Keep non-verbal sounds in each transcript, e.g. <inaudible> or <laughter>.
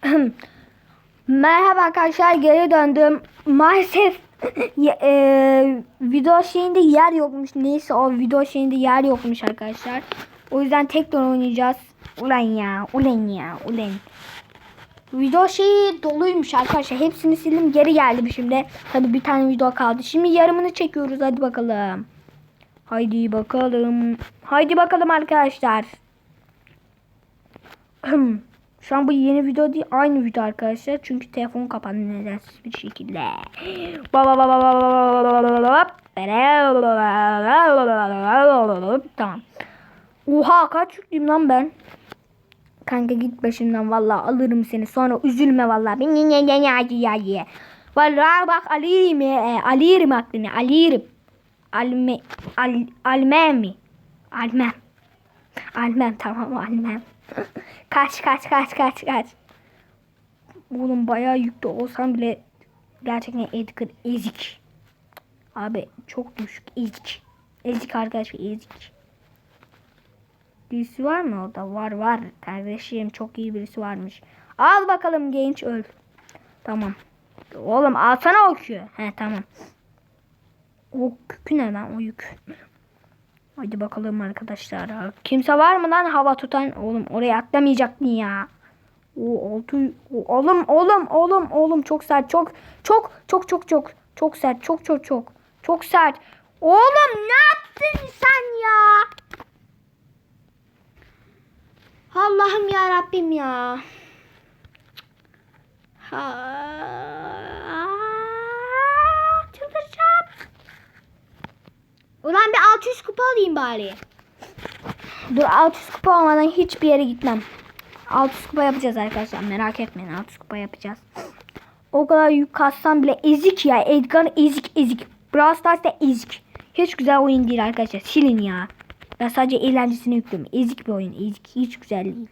<clears throat> Merhaba arkadaşlar geri döndüm. Maalesef <clears throat> e, video şeyinde yer yokmuş. Neyse o video şeyinde yer yokmuş arkadaşlar. O yüzden tekrar oynayacağız. Ulan ya, ulan ya, ulan. Video şeyi doluymuş arkadaşlar. Hepsini sildim geri geldim şimdi. Tabi bir tane video kaldı. Şimdi yarımını çekiyoruz hadi bakalım. Haydi bakalım. Haydi bakalım arkadaşlar. <clears throat> Şu an bu yeni video değil aynı video arkadaşlar. Çünkü telefon kapandı nedensiz bir şekilde. Tamam. Oha kaç yüklüyüm lan ben. Kanka git başımdan vallahi alırım seni. Sonra üzülme ya. Vallahi bak alırım ya. Alırım aklını. Alırım. Alme al, almem mi? Almem. Almem tamam almem. Kaç kaç kaç kaç kaç. Oğlum bayağı yüklü olsam bile gerçekten Edgar ezik. Abi çok düşük ezik. Ezik arkadaşlar ezik. Birisi var mı orada? Var var. Kardeşim çok iyi birisi varmış. Al bakalım genç öl. Tamam. Oğlum alsana o kükü. He tamam. O kükü ne lan o yük. Hadi bakalım arkadaşlar. Kimse var mı lan hava tutan? Oğlum oraya atlamayacaktın ya. O altı oğlum oğlum oğlum oğlum çok sert çok çok çok çok çok çok sert çok çok çok çok sert. Oğlum ne yaptın sen ya? Allah'ım ya Rabbim ya. Ha. Ulan bir 600 kupa alayım bari. Dur 600 kupa olmadan hiçbir yere gitmem. 600 kupa yapacağız arkadaşlar. Merak etmeyin 600 kupa yapacağız. O kadar yük kassam bile ezik ya. Edgar ezik ezik. Brawl Stars da ezik. Hiç güzel oyun değil arkadaşlar. Silin ya. Ben sadece eğlencesini yüklüyorum. Ezik bir oyun. Ezik. Hiç güzel değil.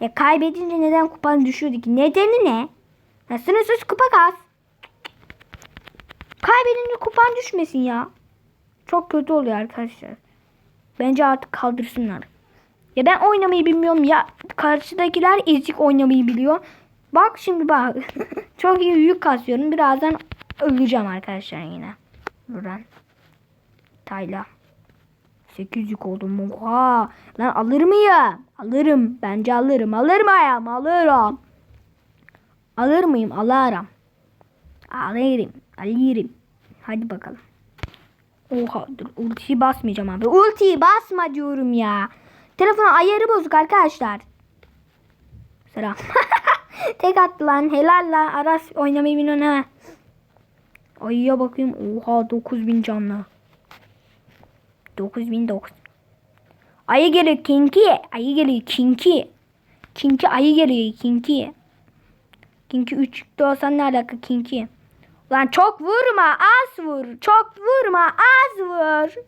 Ya kaybedince neden kupan düşüyordu ki? Nedeni ne? Ya sınırsız kupa kas. Kaybedince kupan düşmesin ya. Çok kötü oluyor arkadaşlar. Bence artık kaldırsınlar. Ya ben oynamayı bilmiyorum ya karşıdakiler ezik oynamayı biliyor. Bak şimdi bak. <laughs> Çok iyi yük kasıyorum. Birazdan öleceğim arkadaşlar yine. Buradan. Tayla. 8 yük oldum. Oha. Lan alır mıyım? Alırım. Bence alırım. Alır mıyım? Alırım. Alır mıyım? Alırım. Alırım. Alırım. Hadi bakalım. Oha dur ultiyi basmayacağım abi. Ultiyi basma diyorum ya. Telefonun ayarı bozuk arkadaşlar. Selam. <laughs> Tek attı lan. Helal lan. Aras oynamayı bilmiyorsun ha. Ayıya bakayım. Oha 9000 canlı. 9009. Ayı geliyor Kinky. Ayı geliyor Kinky. Kinky ayı geliyor Kinky. Kinky 3 çıktı olsan ne alaka Kinky. Lan çok vurma az vur. Çok vurma az vur.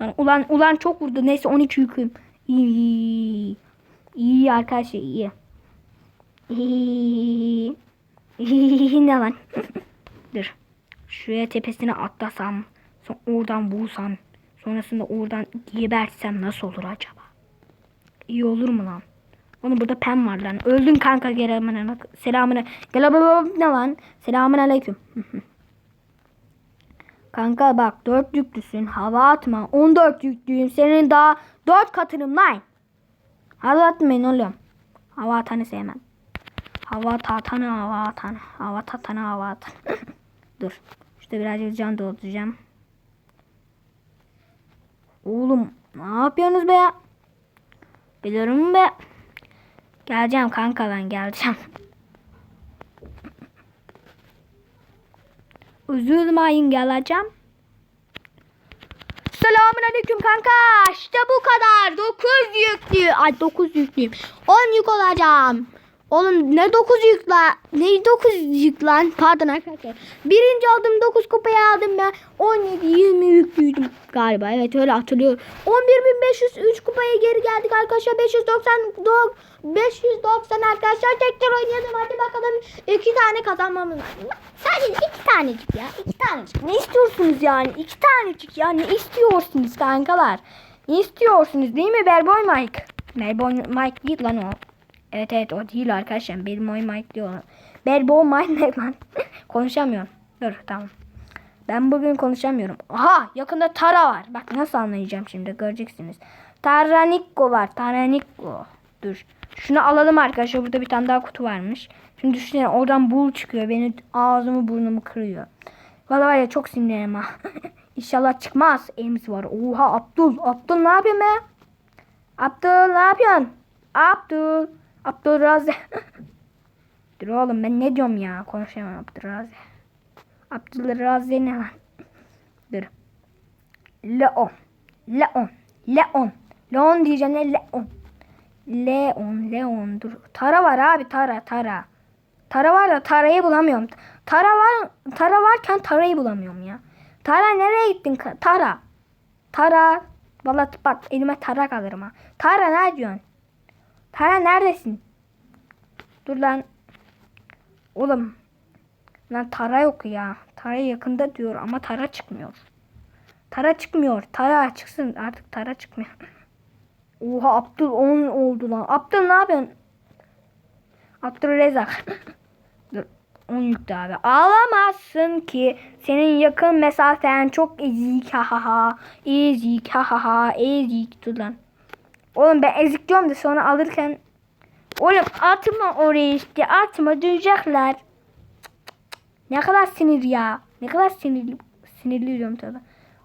Lan, ulan ulan çok vurdu. Neyse 12 yüküm. İyi. iyi. İyi arkadaşlar iyi. İyi. <laughs> Ne lan? Dur. Şuraya tepesine atlasam. Sonra oradan vursam. Sonrasında oradan gebersem nasıl olur acaba? İyi olur mu lan? Onun burada pem var lan. Öldün kanka gelemene. Selamına. Gel ne lan? Selamun aleyküm. <laughs> kanka bak 4 yüklüsün. Hava atma. 14 yüklüyüm. Senin daha 4 katınım lan. Hava atmayın oğlum. Hava atanı sevmem. Hava atanı hava atanı. Hava atanı hava atanı. <laughs> Dur. İşte birazcık can dolduracağım. Oğlum ne yapıyorsunuz be ya? Biliyorum be. Geleceğim kanka ben geleceğim. Üzülmeyin geleceğim. Selamun aleyküm kanka. İşte bu kadar. 9 yüklü. Ay 9 yüklüyüm. 10 yük olacağım. Oğlum ne 9 yük lan? Ne 9 yük? Pardon arkadaşlar. Birinci aldım 9 kupayı aldım ben. 17 20 yüklüydüm galiba. Evet öyle hatırlıyorum. 11.503 kupaya geri geldik arkadaşlar. 590 do- 590 arkadaşlar. Tekrar oynayalım. Hadi bakalım. 2 tane kazanmamız lazım. Sadece 2 tanecik ya. 2 tanecik. Ne istiyorsunuz yani? 2 tanecik ya. Ne istiyorsunuz kankalar? Ne istiyorsunuz değil mi Berboy Mike? Bad Boy Mike değil lan o. Evet evet o değil arkadaşlar. Bad Boy Mike diyor. Bad Boy Mike ne lan? <laughs> Konuşamıyorum. Dur tamam. Ben bugün konuşamıyorum. Aha yakında Tara var. Bak nasıl anlayacağım şimdi göreceksiniz. Taraniko var. Taraniko. Dur. Şunu alalım arkadaşlar. Burada bir tane daha kutu varmış. Şimdi düşünsene oradan bul çıkıyor. Beni ağzımı burnumu kırıyor. Valla var ya çok sinirlerim ha. <laughs> İnşallah çıkmaz. Elimiz var. Oha Abdul. Abdul ne yapıyorsun be? Abdul ne yapıyorsun? Abdul. Abdul Razi. <laughs> Dur oğlum ben ne diyorum ya. Konuşamam Abdul Razi. Abdul Razi ne lan? Dur. Leon. Leon. Leon. Leon diyeceğim ne Leon. Leon. Leon. Dur. Tara var abi. Tara. Tara. Tara var da Tara'yı bulamıyorum. Tara var. Tara varken Tara'yı bulamıyorum ya. Tara nereye gittin? Tara. Tara. Vallahi bak elime Tara kalırım ha. Tara ne diyorsun? Tara neredesin? Dur lan. Oğlum. Lan Tara yok ya. Tara yakında diyor ama Tara çıkmıyor. Tara çıkmıyor. Tara çıksın. Artık Tara çıkmıyor. <laughs> Oha Abdül 10 oldu lan. Abdül ne yapıyorsun? Abdülrezzak. <laughs> Dur. 10 yüklü abi. Ağlamazsın ki senin yakın mesafen çok ezik ha ha ha. Ezik ha ha ha. Ezik. Dur lan. Oğlum ben ezik diyorum da sonra alırken Oğlum atma oraya işte atma duyacaklar. Ne kadar sinir ya. Ne kadar sinirli sinirli diyorum tabi.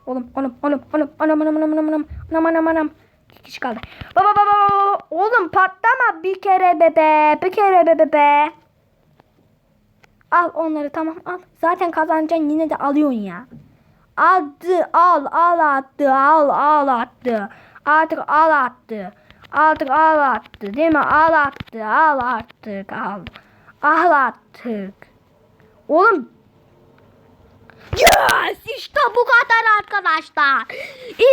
Oğlum oğlum oğlum oğlum anam anam anam anam anam anam anam anam. İki kişi kaldı. Baba baba baba. Oğlum patlama bir kere bebe. Bir kere bebe be. Al onları tamam al. Zaten kazanacaksın yine de alıyorsun ya. Aldı al al attı al al attı. Artık al attı. Artık al attı değil mi? Al attı al attık al. Al attık. Oğlum Yes! İşte bu kadar arkadaşlar.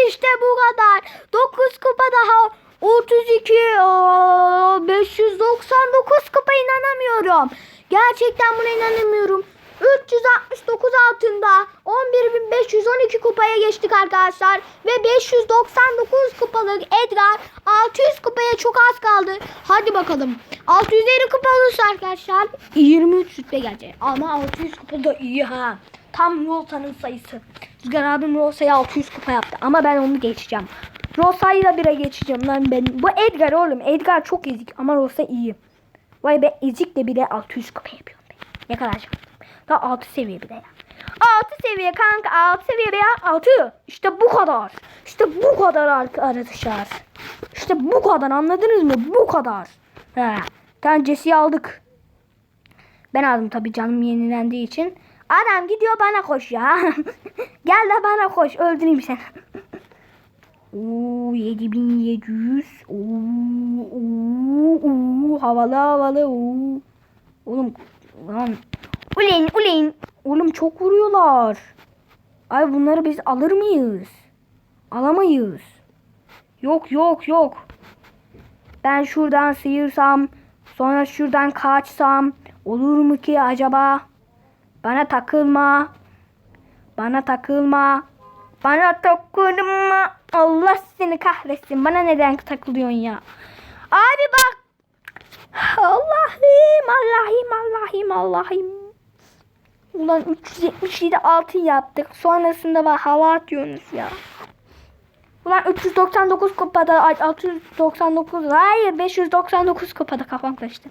İşte bu kadar. 9 kupa daha. 32 aa, 599 kupa inanamıyorum. Gerçekten buna inanamıyorum. 369 altında 11.512 kupaya geçtik arkadaşlar. Ve 599 kupalık Edgar 600 kupaya çok az kaldı. Hadi bakalım. 650 kupa olursa arkadaşlar 23 rütbe gelecek. Ama 600 kupa da iyi ha. Tam Rosa'nın sayısı. Rüzgar abim Rosa'yı 600 kupa yaptı. Ama ben onu geçeceğim. Rosa'yı da bire geçeceğim lan ben. Bu Edgar oğlum. Edgar çok ezik ama Rosa iyi. Vay be ezik de bile 600 kupa yapıyorum ben. Ne kadar. Daha 6 seviye bir de ya. 6 seviye kanka 6 seviye veya 6. İşte bu kadar. İşte bu kadar arkadaşlar. İşte bu kadar anladınız mı? Bu kadar. He. Jesse'yi aldık. Ben aldım tabii canım yenilendiği için. Adam gidiyor bana koş ya. <laughs> Gel de bana koş öldüreyim seni. Oo 7700. Oo, oo, oo, havalı havalı. Oo. Oğlum lan. Uleyn uleyn. Oğlum çok vuruyorlar. Ay bunları biz alır mıyız? Alamayız. Yok yok yok. Ben şuradan sıyırsam sonra şuradan kaçsam olur mu ki acaba? Bana takılma. Bana takılma. Bana takılma. Allah seni kahretsin. Bana neden takılıyorsun ya? Abi bak. Allah'ım Allah'ım Allah'ım Allah'ım. Ulan 377 altın yaptık. Sonrasında var hava atıyorsunuz ya. Ulan 399 kupada 699 hayır 599 kupada kafam karıştı.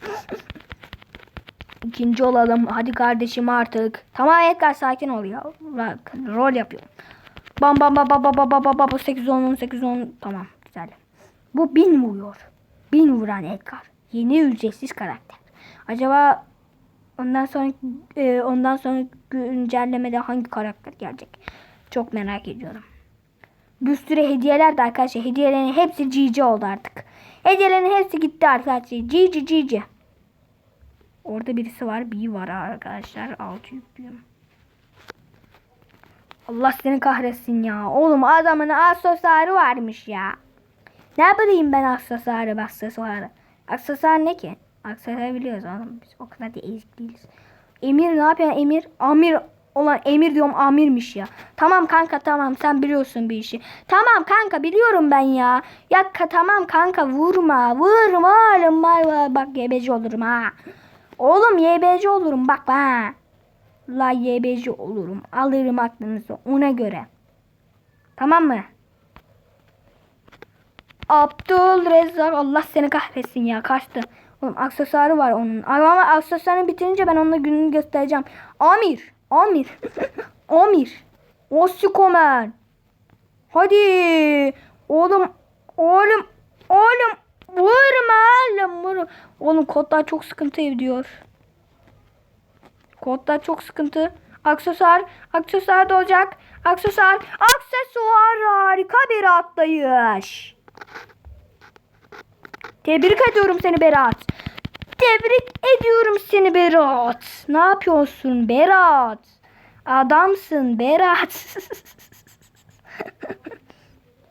İkinci olalım. Hadi kardeşim artık. Tamam Edgar sakin ol ya. Bak rol yapıyorum. Bam bam bam bam bam bam bam bam 8 10 18 10 tamam güzel. Bu 1000 vuruyor. 1000 vuran Edgar. Yeni ücretsiz karakter. Acaba ondan sonra e, ondan sonra güncellemede hangi karakter gelecek? Çok merak ediyorum. Bir sürü hediyeler de arkadaşlar. Hediyelerin hepsi GG oldu artık. Hediyelerin hepsi gitti arkadaşlar. GG GG. Orada birisi var. Bir var arkadaşlar. Altı yüklüyorum. Allah seni kahretsin ya. Oğlum adamın aksesuarı varmış ya. Ne bileyim ben aksesuarı aksesuarı. Aksesuar ne ki? Aksesuar biliyoruz oğlum. Biz o kadar da ezik değiliz. Emir ne yapıyor Emir? Amir olan emir diyorum amirmiş ya. Tamam kanka tamam sen biliyorsun bir işi. Tamam kanka biliyorum ben ya. Ya ka- tamam kanka vurma vurma oğlum var bak YBC olurum ha. Oğlum YBC olurum bak ha. La YBC olurum alırım aklınızı ona göre. Tamam mı? Abdul Rezzak Allah seni kahretsin ya kaçtı. Oğlum aksesuarı var onun. Ama aksesuarını bitirince ben onunla gününü göstereceğim. Amir. Amir. <laughs> Amir. Osikomen. Hadi. Oğlum. Oğlum. Oğlum. Vurma oğlum. Vurma. Oğlum kodlar çok sıkıntı ediyor. Kodlar çok sıkıntı. Aksesuar. Aksesuar da olacak. Aksesuar. Aksesuar harika bir atlayış. Tebrik ediyorum seni Berat. Tebrik ediyorum seni Berat. Ne yapıyorsun Berat? Adamsın Berat. <laughs>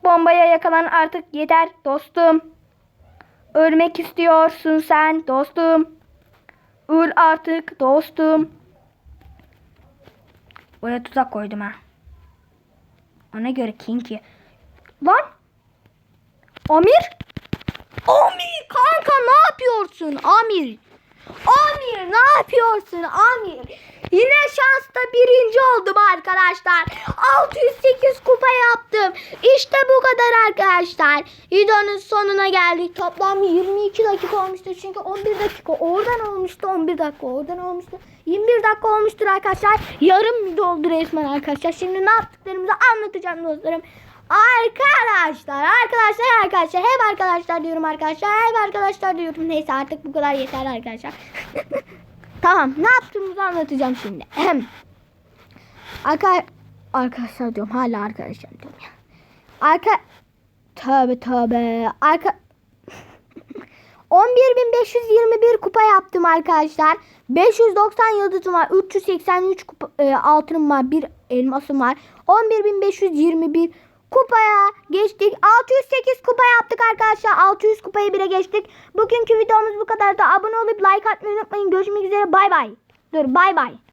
Bombaya yakalan artık yeter dostum. Ölmek istiyorsun sen dostum. Öl artık dostum. Oraya tuzak koydum ha. Ona göre kinki. Lan. Amir. Amir kanka ne yapıyorsun Amir? Amir ne yapıyorsun Amir? Yine şansta birinci oldum arkadaşlar. 608 kupa yaptım. İşte bu kadar arkadaşlar. Videonun sonuna geldik. Toplam 22 dakika olmuştu. Çünkü 11 dakika oradan olmuştu. 11 dakika oradan olmuştu. 21 dakika olmuştur arkadaşlar. Yarım video oldu resmen arkadaşlar. Şimdi ne yaptıklarımızı anlatacağım dostlarım. Arkadaşlar, arkadaşlar, arkadaşlar. Hep arkadaşlar diyorum arkadaşlar. Hep arkadaşlar diyorum. Neyse artık bu kadar yeter arkadaşlar. <laughs> tamam, ne yaptığımızı anlatacağım şimdi. Arka arkadaşlar diyorum. Hala arkadaşlar diyorum ya. Arka Tövbe tövbe. Arka <laughs> 11.521 kupa yaptım arkadaşlar. 590 yıldızım var. 383 kupa, e, altınım var. Bir elmasım var. 11.521 kupaya geçtik. 608 kupa yaptık arkadaşlar. 600 kupayı bile geçtik. Bugünkü videomuz bu kadar da abone olup like atmayı unutmayın. Görüşmek üzere. Bay bay. Dur bay bay.